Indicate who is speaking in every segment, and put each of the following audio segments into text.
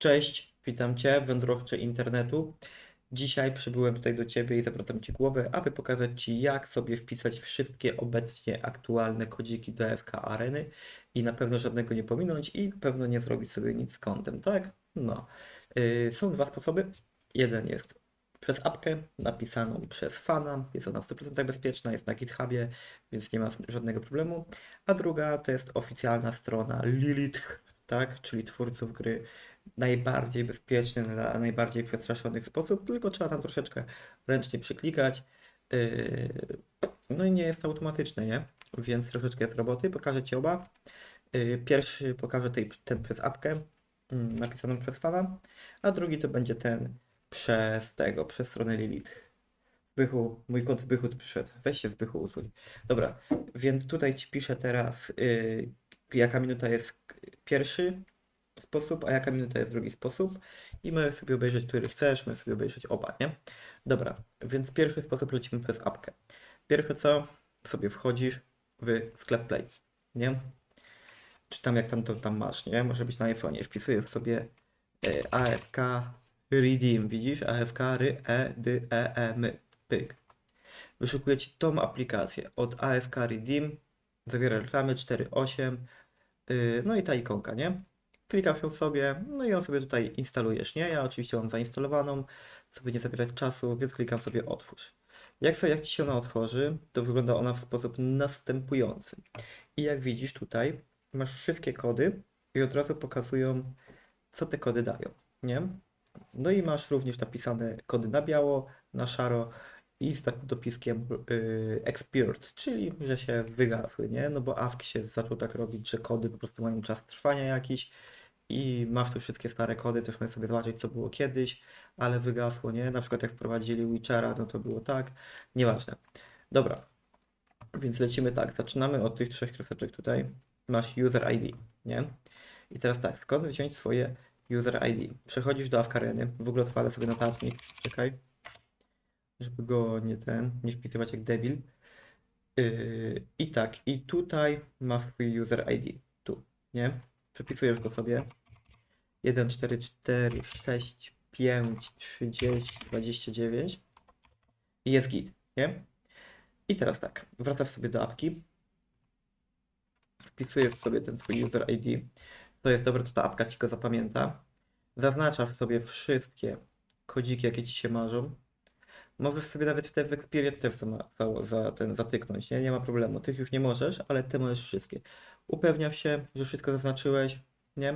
Speaker 1: Cześć, witam Cię, wędrowcze internetu. Dzisiaj przybyłem tutaj do Ciebie i zawracam Ci głowę, aby pokazać Ci, jak sobie wpisać wszystkie obecnie aktualne kodziki do FK Areny i na pewno żadnego nie pominąć i na pewno nie zrobić sobie nic z kontem, tak? No. Yy, są dwa sposoby. Jeden jest przez apkę napisaną przez fana, jest ona w 100% bezpieczna, jest na GitHubie, więc nie ma żadnego problemu. A druga to jest oficjalna strona Lilith, tak? Czyli twórców gry najbardziej bezpieczny, na najbardziej przestraszonych sposób, tylko trzeba tam troszeczkę ręcznie przyklikać. Yy, No i nie jest to automatyczne, nie? Więc troszeczkę jest roboty. Pokażę Ci oba. Yy, Pierwszy pokażę tej, ten przez apkę mm, napisaną przez fana, a drugi to będzie ten przez tego, przez stronę Lilith. Zbychu, mój kod Zbychu tu przyszedł. Weź się Zbychu usuń. Dobra, więc tutaj Ci piszę teraz, yy, jaka minuta jest pierwszy sposób, a jaka minuta jest drugi sposób. I możesz sobie obejrzeć, który chcesz, możesz sobie obejrzeć oba, nie? Dobra, więc pierwszy sposób lecimy przez apkę. Pierwsze co, sobie wchodzisz w sklep Play, nie? Czy tam jak tam to tam masz, nie? Może być na iPhone'ie. Wpisujesz sobie e, AFK Redeem, widzisz? AFK ry, e, d, e, e, m, pyk. Wyszukuje Ci tą aplikację od AFK Redeem, zawiera reklamy 4.8, yy, no i ta ikonka, nie? Klikasz ją sobie, no i ją sobie tutaj instalujesz, nie? Ja oczywiście mam zainstalowaną, żeby nie zabierać czasu, więc klikam sobie otwórz. Jak, sobie, jak Ci się ona otworzy, to wygląda ona w sposób następujący. I jak widzisz tutaj, masz wszystkie kody i od razu pokazują, co te kody dają, nie? No i masz również napisane kody na biało, na szaro i z takim dopiskiem yy, expired, czyli że się wygasły, nie? No bo AFK się zaczął tak robić, że kody po prostu mają czas trwania jakiś i masz tu wszystkie stare kody, też możesz sobie zobaczyć, co było kiedyś, ale wygasło, nie? Na przykład jak wprowadzili Witchera, no to było tak, nieważne. Dobra, więc lecimy tak, zaczynamy od tych trzech kreseczek tutaj. Masz user ID, nie? I teraz tak, skąd wziąć swoje user ID? Przechodzisz do Awkareny, w ogóle odpalę sobie notatnik, czekaj, żeby go nie ten, nie wpisywać jak debil. Yy, I tak, i tutaj masz swój user ID, tu, nie? Przepisujesz go sobie. 1, 4, 4, 6, 5, 30, 29 i jest git, nie? I teraz tak, wracasz sobie do apki, wpisujesz sobie ten swój user ID, to jest dobre, to ta apka ci go zapamięta, zaznaczasz sobie wszystkie kodziki, jakie ci się marzą, możesz sobie nawet w te w Xperia też za, za, za ten zatyknąć, nie? Nie ma problemu, tych już nie możesz, ale ty możesz wszystkie. Upewniasz się, że wszystko zaznaczyłeś, nie?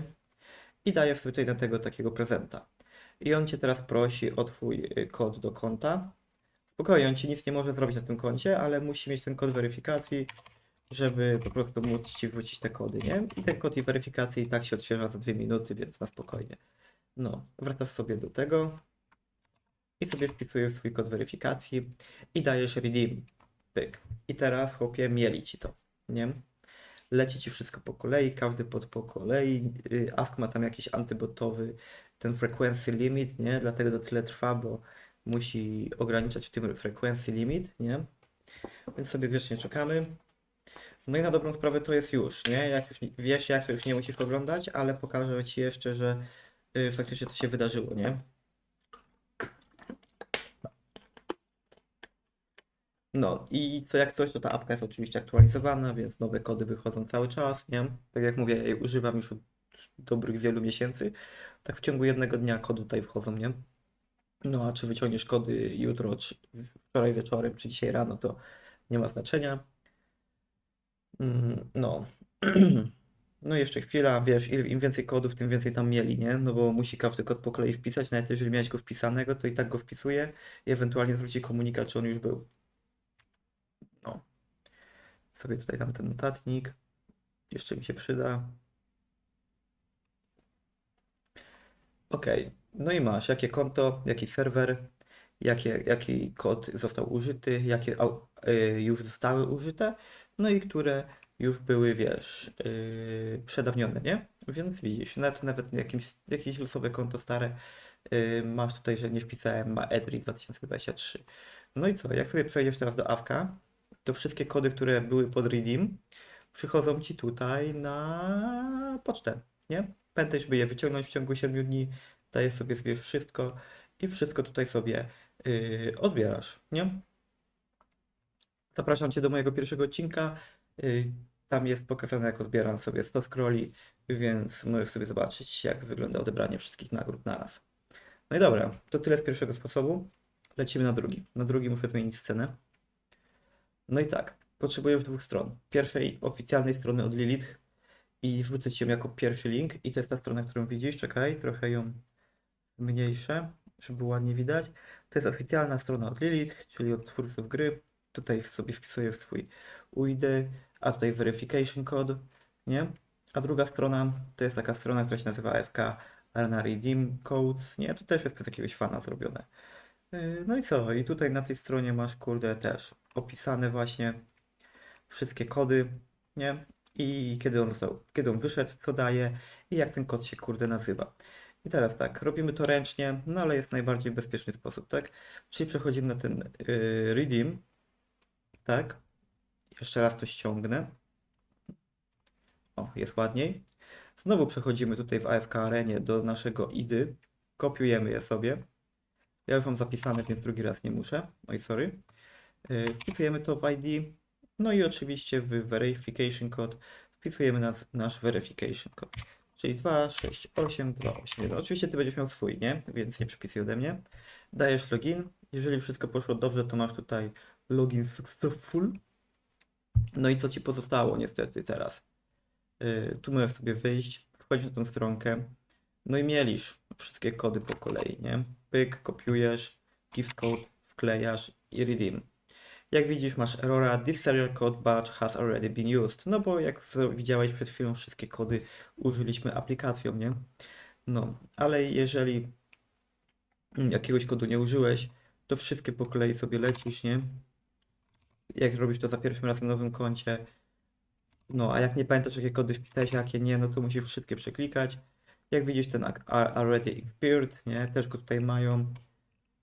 Speaker 1: I dajesz sobie tutaj na tego takiego prezenta. I on cię teraz prosi o twój y, kod do konta. Spokojnie, on ci nic nie może zrobić na tym koncie, ale musi mieć ten kod weryfikacji, żeby po prostu móc ci wrócić te kody, nie? I ten kod i weryfikacji i tak się odświeża za dwie minuty, więc na spokojnie. No, wracasz sobie do tego i sobie wpisujesz swój kod weryfikacji i dajesz redeem. Pyk. I teraz chłopie mieli ci to, nie? Leci ci wszystko po kolei, każdy pod po kolei. Yy, AFK ma tam jakiś antybotowy ten frequency limit, nie? Dlatego to tyle trwa, bo musi ograniczać w tym frequency limit, nie? Więc sobie grzecznie czekamy. No i na dobrą sprawę to jest już, nie? Jak już wiesz, jak to już nie musisz oglądać, ale pokażę ci jeszcze, że yy, faktycznie to się wydarzyło, nie? No i co jak coś, to ta apka jest oczywiście aktualizowana, więc nowe kody wychodzą cały czas, nie? Tak jak mówię, ja jej używam już od dobrych wielu miesięcy. Tak w ciągu jednego dnia kody tutaj wchodzą, nie? No a czy wyciągniesz kody jutro, czy wczoraj wieczorem, czy dzisiaj rano, to nie ma znaczenia. Mm, No. No jeszcze chwila, wiesz, im więcej kodów, tym więcej tam mieli, nie? No bo musi każdy kod po kolei wpisać, nawet jeżeli miałeś go wpisanego, to i tak go wpisuje i ewentualnie zwróci komunikat, czy on już był. No. Sobie tutaj dam ten notatnik. Jeszcze mi się przyda. Ok, no i masz jakie konto, jaki serwer, jakie, jaki kod został użyty, jakie y, już zostały użyte, no i które już były, wiesz, yy, przedawnione, nie? Więc widzisz, nawet, nawet jakimś, jakieś losowe konto stare yy, masz tutaj, że nie wpisałem, ma Edry 2023. No i co, jak sobie przejdziesz teraz do Awka, to wszystkie kody, które były pod Redeem, przychodzą ci tutaj na pocztę, nie? Pamiętaj, żeby je wyciągnąć w ciągu 7 dni. Dajesz sobie zbierz wszystko i wszystko tutaj sobie yy, odbierasz, nie? Zapraszam Cię do mojego pierwszego odcinka. Yy, Tam jest pokazane, jak odbieram sobie 100 scrolli, więc możesz sobie zobaczyć, jak wygląda odebranie wszystkich nagród naraz. No i dobra, to tyle z pierwszego sposobu. Lecimy na drugi. Na drugi muszę zmienić scenę. No i tak, potrzebujesz dwóch stron. Pierwszej oficjalnej strony od Lilith i wrzucę Ci ją jako pierwszy link. I to jest ta strona, którą widzisz. Czekaj, trochę ją mniejsze, żeby ładnie widać. To jest oficjalna strona od Lilith, czyli od twórców gry. Tutaj sobie wpisuję w swój UID, a tutaj verification code, nie? A druga strona to jest taka strona, która się nazywa FK Arena Redeem Codes, nie? To też jest przez jakiegoś fana zrobione. Yy, No i co? I tutaj na tej stronie masz, kurde, też opisane właśnie wszystkie kody, nie? I kiedy on kiedy on wyszedł, co daje i jak ten kod się, kurde, nazywa. I teraz tak, robimy to ręcznie, no ale jest najbardziej bezpieczny sposób, tak? Czyli przechodzimy na ten yy, redeem, tak? Jeszcze raz to ściągnę. O, jest ładniej. Znowu przechodzimy tutaj w AFK Arenie do naszego IDY. Kopiujemy je sobie. Ja już mam zapisane, więc drugi raz nie muszę. Oj, sorry. Yy, Wpisujemy to w ID. No i oczywiście w Verification Code wpisujemy nas, nasz Verification Code. Czyli 268281. Oczywiście ty będziesz miał swój, nie? Więc nie przepisuj ode mnie. Dajesz login. Jeżeli wszystko poszło dobrze, to masz tutaj login successful. No i co ci pozostało niestety teraz? Yy, tu możesz sobie wyjść, wchodzić na tą stronkę. No i mielisz wszystkie kody po kolei, nie? Pyk, kopiujesz, gift code, wklejasz i redeem. Jak widzisz, masz errora This serial code batch has already been used. No bo jak widziałeś przed chwilą, wszystkie kody użyliśmy aplikacją, nie? No, ale jeżeli jakiegoś kodu nie użyłeś, to wszystkie po kolei sobie lecisz, nie? Jak robisz to za pierwszym razem na nowym koncie, no a jak nie pamiętasz jakie kody wpisałeś, a jakie nie, no to musisz wszystkie przeklikać. Jak widzisz ten already expired, nie? Też go tutaj mają.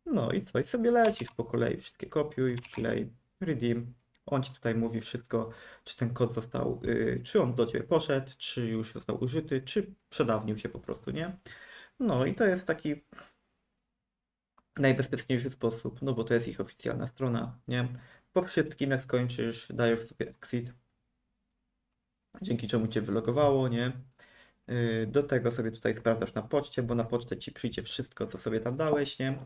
Speaker 1: No i co? I sobie lecisz po kolei. Wszystkie kopiuj, wklej, redeem. On ci tutaj mówi wszystko, czy ten kod został, y, czy on do ciebie poszedł, czy już został użyty, czy przedawnił się po prostu, nie? No i to jest taki najbezpieczniejszy sposób, no bo to jest ich oficjalna strona, nie? Po wszystkim, jak skończysz, dajesz sobie exit, dzięki czemu cię wylogowało, nie? Yy, Do tego sobie tutaj sprawdzasz na poczcie, bo na pocztę ci przyjdzie wszystko, co sobie tam dałeś, nie?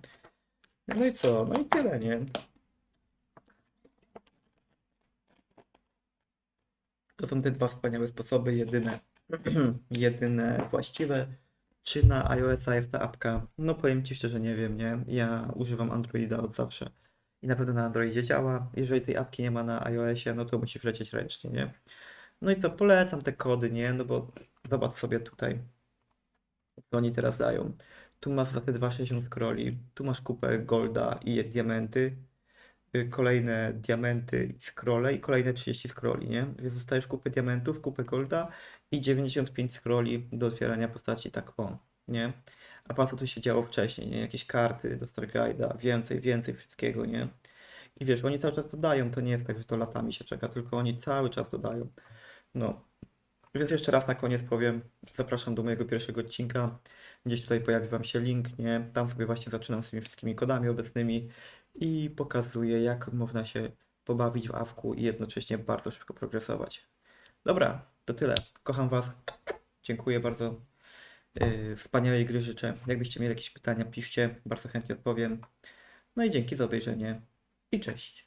Speaker 1: No i co? No i tyle, nie? To są te dwa wspaniałe sposoby, jedyne, jedyne właściwe. Czy na iOS-a jest ta apka? No powiem Ci szczerze, nie wiem, nie? Ja używam Androida od zawsze i na pewno na Androidzie działa. Jeżeli tej apki nie ma na iOSie, no to musisz lecieć ręcznie, nie? No i co, polecam te kody, nie? No bo zobacz sobie tutaj, co oni teraz dają. Tu masz za te 2,60 scrolli, tu masz kupę golda i diamenty, y, kolejne diamenty i scrolle i kolejne 30 scrolli, nie? Więc dostajesz kupę diamentów, kupę golda i 95 scrolli do otwierania postaci, tak o, nie? A po co tu się działo wcześniej, nie? Jakieś karty do Starguide'a, więcej, więcej wszystkiego, nie? I wiesz, oni cały czas to dają, to nie jest tak, że to latami się czeka, tylko oni cały czas to dają. No. Więc jeszcze raz na koniec powiem, zapraszam do mojego pierwszego odcinka. Gdzieś tutaj pojawi Wam się link, nie? Tam sobie właśnie zaczynam z tymi wszystkimi kodami obecnymi i pokazuję, jak można się pobawić w awku i jednocześnie bardzo szybko progresować. Dobra, to tyle. Kocham Was. Dziękuję bardzo. Yy, wspaniałej gry życzę. Jakbyście mieli jakieś pytania, piszcie. Bardzo chętnie odpowiem. No i dzięki za obejrzenie i cześć.